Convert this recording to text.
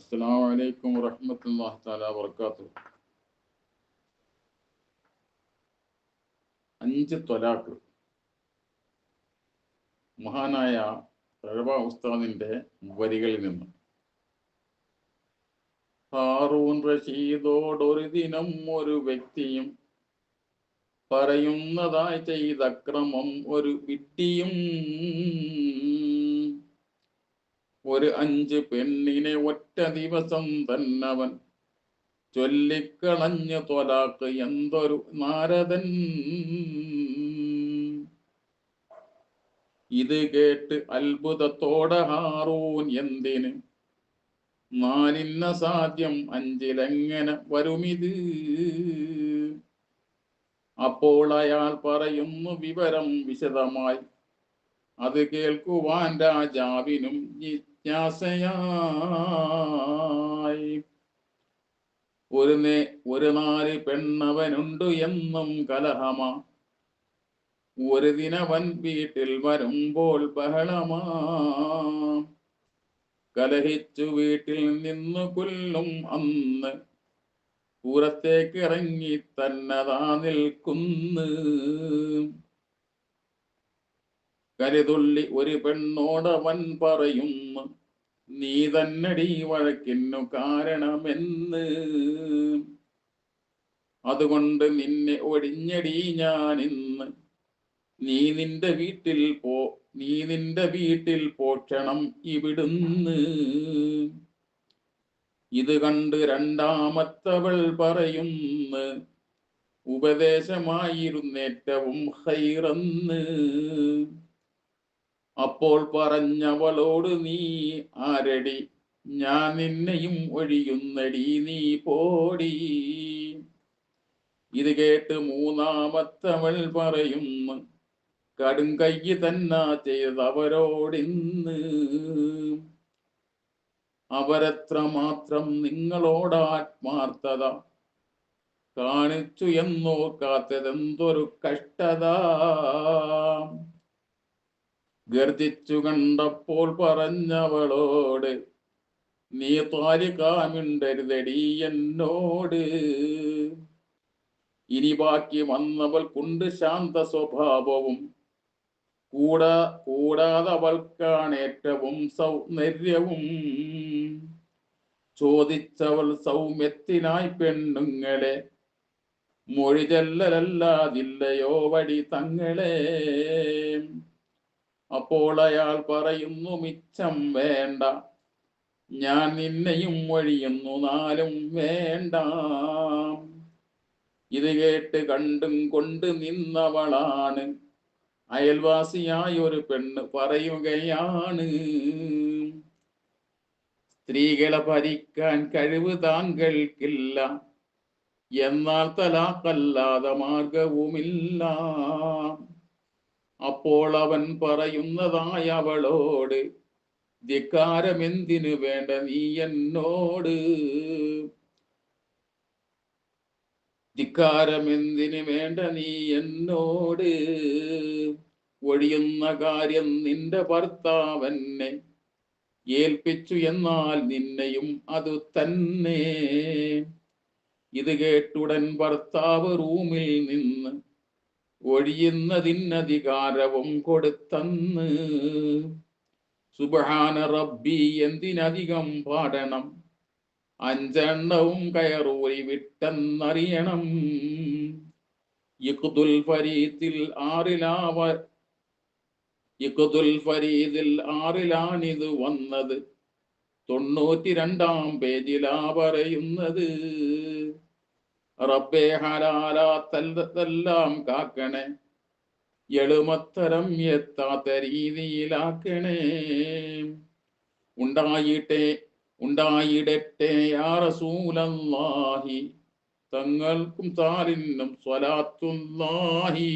അസ്സലാമു അലൈക്കും വറഹ്മത്തുള്ളാഹി തആല വബറകാതുഹു. അഞ്ച് ത്വലാഖ് മഹാനായ തഴവ ഉസ്താദിന്റെ വരികളിൽ നിന്ന്. ഹാറൂൻ റഷീദോടൊരു ദിനം ഒരു വ്യക്തിയും പറയുന്നതായി ചെയ്ത അക്രമം ഒരു വിഡ്ഢിയും ഒരു അഞ്ച് പെണ്ണിനെ ഒറ്റ ദിവസം തന്നവൻ. ചൊല്ലിക്കളഞ്ഞു തൊലാക്ക് എന്തൊരു നാരദൻ. ഇത് കേട്ട് അത്ഭുതത്തോടെ ഹാറൂൻ എന്തിന്? നാലിന്ന സാധ്യം അഞ്ചിലെങ്ങനെ വരുമിത്? അപ്പോൾ അയാൾ പറയുന്നു വിവരം വിശദമായി. അത് കേൾക്കുവാൻ രാജാവിനും ജിജ്ഞാസയായി. ഒരു നേ ഒരു നാല് പെണ്ണവനുണ്ട് എന്നും കലഹമാ. ഒരു ദിനവൻ വീട്ടിൽ വരുമ്പോൾ ബഹളമാ. കലഹിച്ചു വീട്ടിൽ നിന്നു കൊല്ലും അന്ന്. പുറത്തേക്ക് ഇറങ്ങി തന്നതാ നിൽക്കുന്ന്. കരുതുള്ളി ഒരു പെണ്ണോടവൻ പറയുന്നു നീ തന്നടി വഴക്കിനു കാരണമെന്ന്. അതുകൊണ്ട് നിന്നെ ഒഴിഞ്ഞടി ഞാൻ ഇന്ന് നീ നിന്റെ വീട്ടിൽ പോ നീ നിന്റെ വീട്ടിൽ പോക്ഷണം ഇവിടുന്ന്. ഇത് കണ്ട് രണ്ടാമത്തവൾ പറയുന്നു ഉപദേശമായിരുന്നേറ്റവും ഹൈറന്ന്. അപ്പോൾ പറഞ്ഞവളോട് നീ ആരടി? ഞാൻ നിന്നെയും ഒഴിയുന്നടി നീ പോടി. ഇത് കേട്ട് മൂന്നാമത്തവൾ പറയുന്നു കടും കയ്യ് തന്നെ ചെയ്തവരോടിന്ന്. അവരത്ര മാത്രം നിങ്ങളോട് ആത്മാർത്ഥത കാണിച്ചു എന്നോർക്കാത്തതെന്തൊരു കഷ്ടത. ഗർജിച്ചു കണ്ടപ്പോൾ പറഞ്ഞവളോട് നീ താലികാമിണ്ടരുതടി എന്നോട്. ഇനി ബാക്കി വന്നവൾ കൊണ്ട് ശാന്ത സ്വഭാവവും കൂടാ കൂടാതെ അവൾക്കാണ് ഏറ്റവും സൗന്ദര്യവും. ചോദിച്ചവൾ സൗമ്യത്തിനായി പെണ്ണുങ്ങളെ മൊഴി ചെല്ലലല്ലാതില്ലയോ വടി തങ്ങളെ. അപ്പോൾ അയാൾ പറയുന്നു മിച്ചം വേണ്ട. ഞാൻ നിന്നെയും ഒഴിയുന്നു നാലും വേണ്ട. ഇത് കേട്ട് കണ്ടും കൊണ്ട് നിന്നവളാണ്. അയൽവാസിയായ ഒരു പെണ്ണ് പറയുകയാണ് സ്ത്രീകളെ ഭരിക്കാൻ കഴിവ് താങ്കൾക്കില്ല. എന്നാൽ തലാക്കല്ലാതെ മാർഗവുമില്ല. അപ്പോൾ അവൻ പറയുന്നതായ അവളോട് ധിക്കാരമെന്തിനു വേണ്ട നീ എന്നോട്? ധിക്കാരമെന്തിന് വേണ്ട നീ എന്നോട്? ഒഴിയുന്ന കാര്യം നിന്റെ ഭർത്താവെന്നെ ഏൽപ്പിച്ചു എന്നാൽ നിന്നെയും അത് തന്നെ. ഇത് കേട്ടുടൻ ഭർത്താവ് റൂമിൽ നിന്ന് ഒഴിയുന്നതിനധികാരവും കൊടുത്തന്ന്. സുബഹാന റബ്ബി എന്തിനധികം പാടണം? അഞ്ചെണ്ണവും കയറൂരി വിട്ടെന്നറിയണം ഇഖുദുൽ ഫരീദിൽ ആറിലാവ ഇഖുദുൽ ഫരീദിൽ ആറിലാണിത് വന്നത്. തൊണ്ണൂറ്റി രണ്ടാം പേജിലാ പറയുന്നത്. റബ്ബേ ഹലാലാത്തെല്ലാം കാക്കണേ. എളുമത്തരം എത്താത്ത രീതിയിലാക്കണേ. ഉണ്ടായിട്ടെ ഉണ്ടായിടട്ടെ യാ റസൂലല്ലാഹി. തങ്ങൾക്കും താലിനും സ്വലാത്തുല്ലാഹി.